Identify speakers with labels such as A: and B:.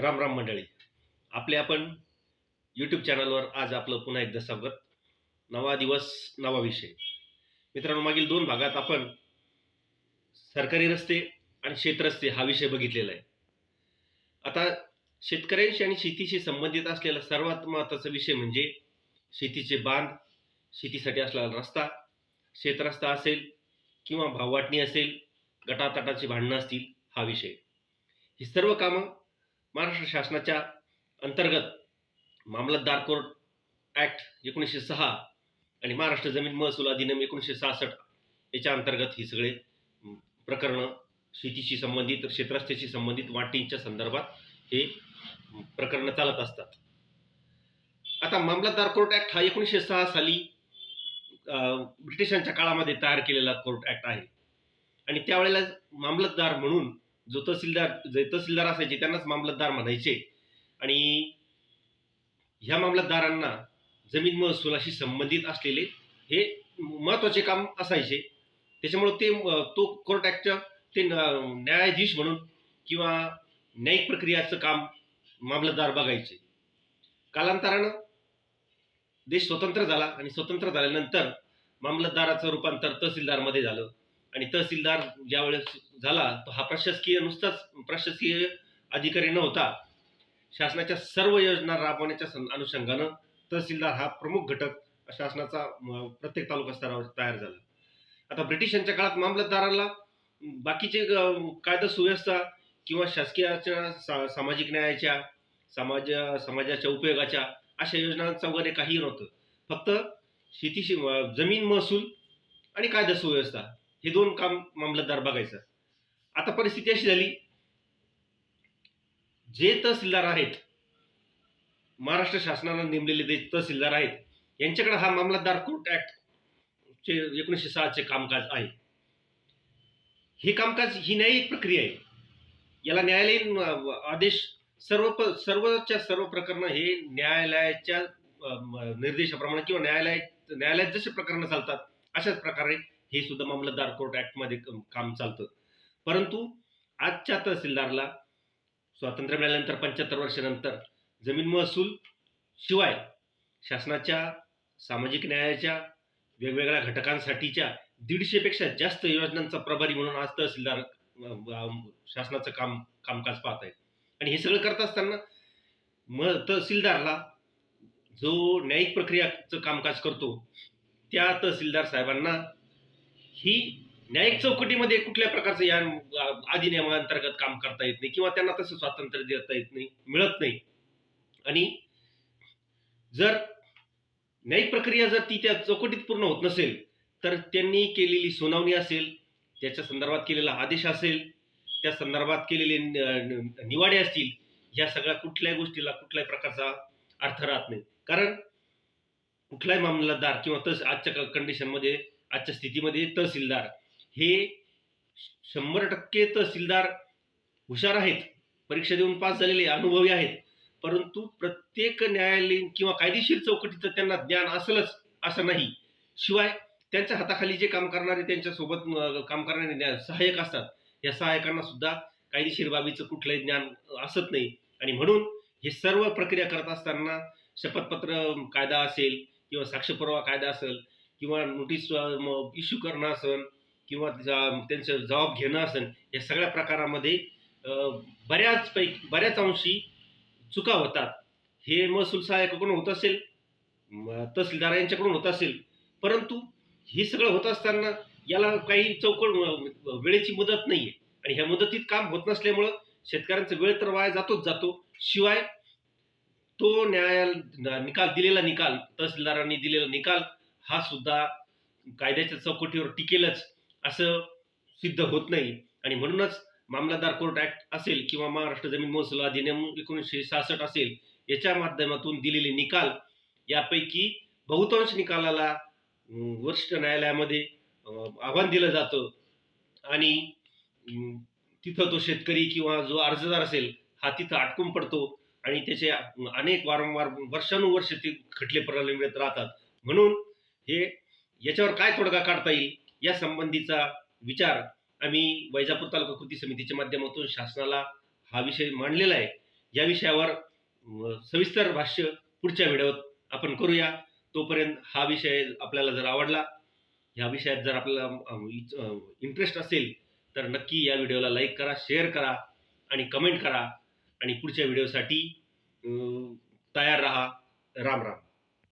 A: राम राम मंडळी. आपले आपण यूट्यूब चॅनलवर आज आपलं पुन्हा एकदा स्वागत. नवा दिवस नवा विषय. मित्रांनो मागील दोन भागात आपण सरकारी रस्ते आणि शेतरस्ते हा विषय बघितलेला आहे. आता शेतकऱ्यांशी आणि शेतीशी संबंधित असलेला सर्वात महत्त्वाचा विषय म्हणजे शेतीचे बांध शेतीसाठी असलेला रस्ता. शेतरस्ता असेल किंवा भाववाटणी असेल गटातटाची भांडणं असतील हा विषय. ही सर्व कामं महाराष्ट्र शासनाच्या अंतर्गत मामलतदार कोर्ट ॲक्ट एकोणीसशे सहा आणि महाराष्ट्र जमीन महसूल अधिनियम एकोणीसशे सहासष्ट याच्या अंतर्गत ही सगळे प्रकरणं शेतीशी संबंधित क्षेत्रस्थेशी संबंधित वाटींच्या संदर्भात हे प्रकरणं चालत असतात. आता मामलतदार कोर्ट ॲक्ट हा एकोणीसशे सहा साली ब्रिटिशांच्या काळामध्ये तयार केलेला कोर्ट ॲक्ट आहे. आणि त्यावेळेला मामलतदार म्हणून जो तहसीलदार जे तहसीलदार असायचे त्यांनाच मामलतदार म्हणायचे. आणि ह्या मामलतदारांना जमीन महसुलाशी संबंधित असलेले हे महत्त्वाचे काम असायचे. त्याच्यामुळं ते तो कोर्ट ॲक्टच्या ते न्यायाधीश म्हणून किंवा न्यायिक प्रक्रियाचं काम मामलतदार बघायचे. कालांतरानं देश स्वतंत्र झाला आणि स्वतंत्र झाल्यानंतर मामलतदाराचं रूपांतर तहसीलदारमध्ये झालं. आणि तहसीलदार ज्यावेळेस झाला तो हा प्रशासकीय नुसताच प्रशासकीय अधिकारी नव्हता. शासनाच्या सर्व योजना राबवण्याच्या अनुषंगानं तहसीलदार हा प्रमुख घटक शासनाचा प्रत्येक तालुका स्तरावर तयार झाला. आता ब्रिटिशांच्या काळात मामलतदाराला बाकीचे कायदा सुव्यवस्था किंवा शासकीयाच्या सा, सामाजिक न्यायाच्या समाज समाजाच्या उपयोगाच्या अशा योजनांचं वगैरे काही नव्हतं. फक्त शेतीशी जमीन महसूल आणि कायदा सुव्यवस्था. हे दोन काम मामलतदार बघायचं. आता परिस्थिती अशी झाली जे तहसीलदार आहेत महाराष्ट्र शासनानं नेमलेले जे तहसीलदार आहेत यांच्याकडे हा मामलतदार कोर्ट ऍक्ट चे एकोणीसशे सहाचे कामकाज आहे. हे कामकाज ही न्यायिक प्रक्रिया आहे. याला न्यायालयीन आदेश सर्व सर्वच्या सर्व प्रकरणं हे न्यायालयाच्या निर्देशाप्रमाणे किंवा न्यायालय न्यायालयात जसे प्रकरणं चालतात अशाच प्रकारे हे सुद्धा मामलतदार कोर्ट ॲक्टमध्ये काम चालतं. परंतु आजच्या तहसीलदारला स्वातंत्र्य मिळाल्यानंतर पंच्याहत्तर वर्षानंतर जमीन महसूल शिवाय शासनाच्या सामाजिक न्यायाच्या वेगवेगळ्या घटकांसाठीच्या दीडशेपेक्षा जास्त योजनांचा प्रभारी म्हणून आज तहसीलदार शासनाचं काम कामकाज पाहत आहे आणि हे सगळं करत असताना म तहसीलदारला जो न्यायिक प्रक्रियाचं कामकाज करतो त्या तहसीलदार साहेबांना ही न्यायिक चौकटीमध्ये कुठल्या प्रकारचं या अधिनियमाअंतर्गत काम करता येत नाही किंवा त्यांना तसं स्वातंत्र्य देता येत नाही मिळत नाही. आणि जर न्यायिक प्रक्रिया जर ती त्या चौकटीत पूर्ण होत नसेल तर त्यांनी केलेली सुनावणी असेल त्याच्या संदर्भात केलेला आदेश असेल त्या संदर्भात केलेले निवाडे असतील या सगळ्या कुठल्याही गोष्टीला कुठल्याही प्रकारचा अर्थ राहत नाही. कारण कुठलाही मामलतदार किंवा तस आजच्या कंडिशनमध्ये आजच्या स्थितीमध्ये तहसीलदार. हे शंभर टक्के तहसीलदार हुशार आहेत. परीक्षा देऊन पास झालेले अनुभवी आहेत. परंतु प्रत्येक न्यायालयीन किंवा कायदेशीर चौकटीचं त्यांना ज्ञान असेलच असं नाही. शिवाय त्यांच्या हाताखाली जे काम करणारे त्यांच्यासोबत काम करणारे सहाय्यक असतात. या सहाय्यकांना सुद्धा कायदेशीर बाबीचं कुठलंही ज्ञान असत नाही. आणि म्हणून हे सर्व प्रक्रिया करत असताना शपथपत्र कायदा असेल किंवा साक्षपुरावा कायदा असेल किंवा नोटीस इश्यू करणं असेल किंवा जा- त्यांचं जबाब घेणं असेल या सगळ्या प्रकारामध्ये बऱ्याच पैकी बऱ्याच अंशी चुका होतात. हे महसूल सहाय्यकाकडून होत असेल तहसीलदार यांच्याकडून होत असेल परंतु हे सगळं होत असताना याला काही चौकड वेळेची मुदत नाही आहे आणि ह्या मुदतीत काम होत नसल्यामुळं शेतकऱ्यांचा वेळ तर वाया जातोच जातो. शिवाय तो न्यायाल निकाल दिलेला निकाल तहसीलदारांनी दिलेला निकाल हा सुद्धा कायद्याच्या चौकटीवर टिकेलच असं सिद्ध होत नाही. आणि म्हणूनच मामलादार कोर्ट ऍक्ट असेल किंवा महाराष्ट्र जमीन महसूल अधिनियम एकोणीसशे सहासष्ट असेल याच्या माध्यमातून दिलेले निकाल यापैकी बहुतांश निकालाला वरिष्ठ न्यायालयामध्ये आव्हान दिलं जातं. आणि तिथं तो शेतकरी किंवा जो अर्जदार असेल हा तिथं अटकून पडतो आणि त्याचे अनेक वारंवार वर्षानुवर्ष ते खटले प्रलंबित राहतात. म्हणून हे याच्यावर काय तोडगा काढता येईल? या संबंधीचा विचार आम्ही वैजापूर तालुका कृती समितीच्या माध्यमातून शासनाला हा विषय मांडलेला आहे. या विषयावर सविस्तर भाष्य पुढच्या व्हिडिओत आपण करूया. तोपर्यंत हा विषय आपल्याला जर आवडला ह्या विषयात जर आपल्याला इंटरेस्ट असेल तर नक्की या व्हिडिओला लाईक करा शेअर करा आणि कमेंट करा आणि पुढच्या व्हिडिओसाठी तयार राहा. राम राम.